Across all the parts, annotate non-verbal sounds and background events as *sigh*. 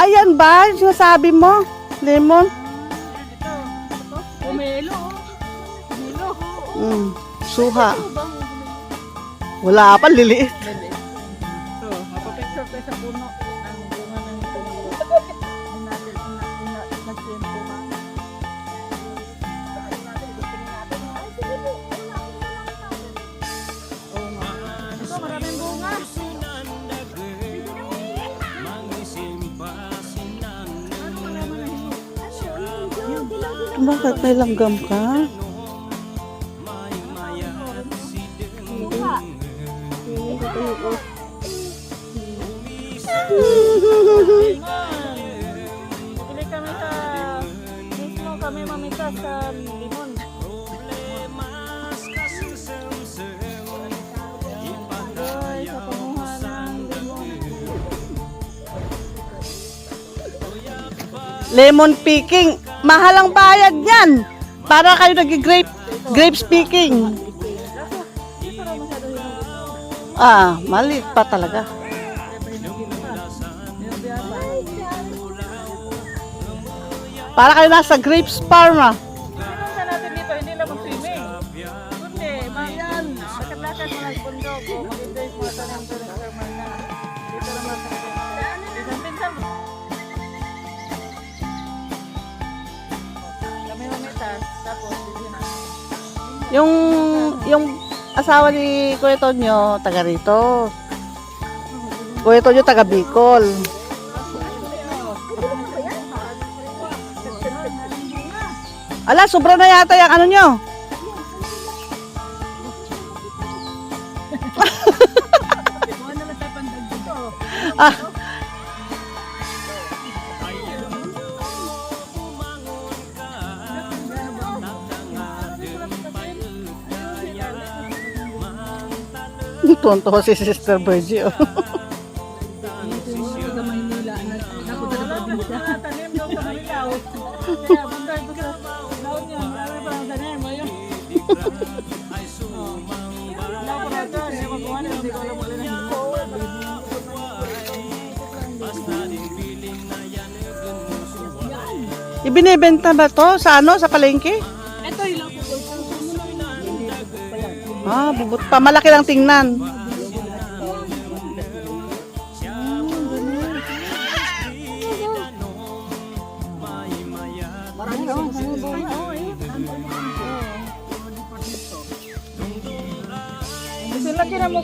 Ayan ba? Yung sinasabi mo? Lemon? Ito. Ito. Pomelo. Pomelo. Mm, suha. Bang Wala pa, liliit. Dali. Ito, mapapicture tayo sa puno. Bakit may langgam ka? Bili kami sa mismo kami mamita sa limon. Lemon picking. Mahal ang bayad niyan. Para kayo nag-grape masyado yung Ah, maliit pa talaga. Para kayo nasa grapes farm ah. Yung yung asawa ni Kuya Tonyo, taga rito. Kuya Tonyo, taga Bicol. Ala, sobra na yata yung ano nyo. Ah, ko alam wala na hinto. Ibinibenta ba to sa ano, sa palengke? Ah, bubot pa. Malaki lang tingnan. Laki na mo.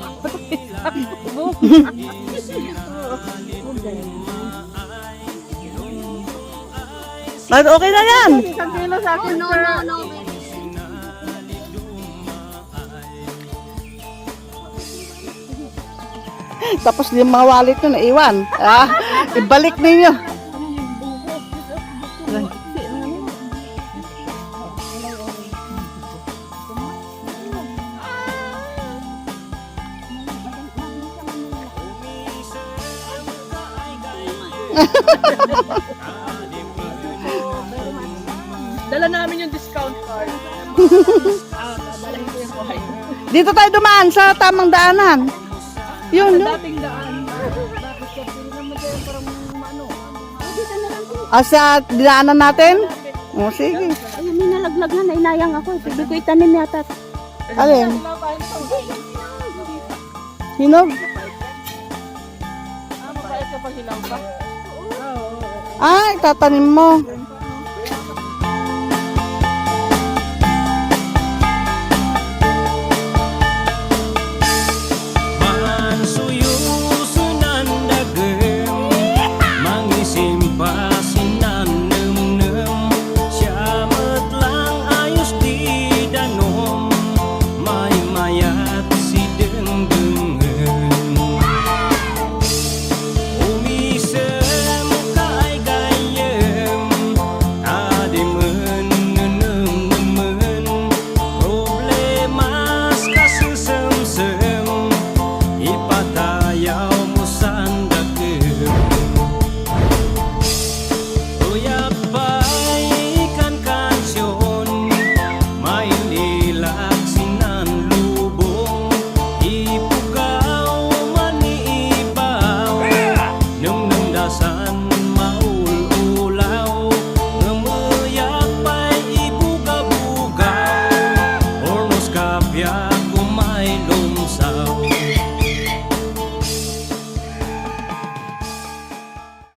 Okay na yan. Isang kilo sa akin. No, no, no. *laughs* Tapos yung mga wallet nyo naiwan. Ah, ibalik ninyo. *laughs* Dala namin yung discount card. *laughs* ah. Dito tayo dumaan sa tamang daanan. Yun, no? Dating daan. Bakit ka pili naman kayo parang ano? Dito na lang po. Ah, sa dinaanan natin? O, sige. Ayun, may nalaglag na, nainayang ako. Sabi ko itanim yata. Alin? Hinog? Ah, mabait ka pag hilaw? Oo. Ah, itatanim mo.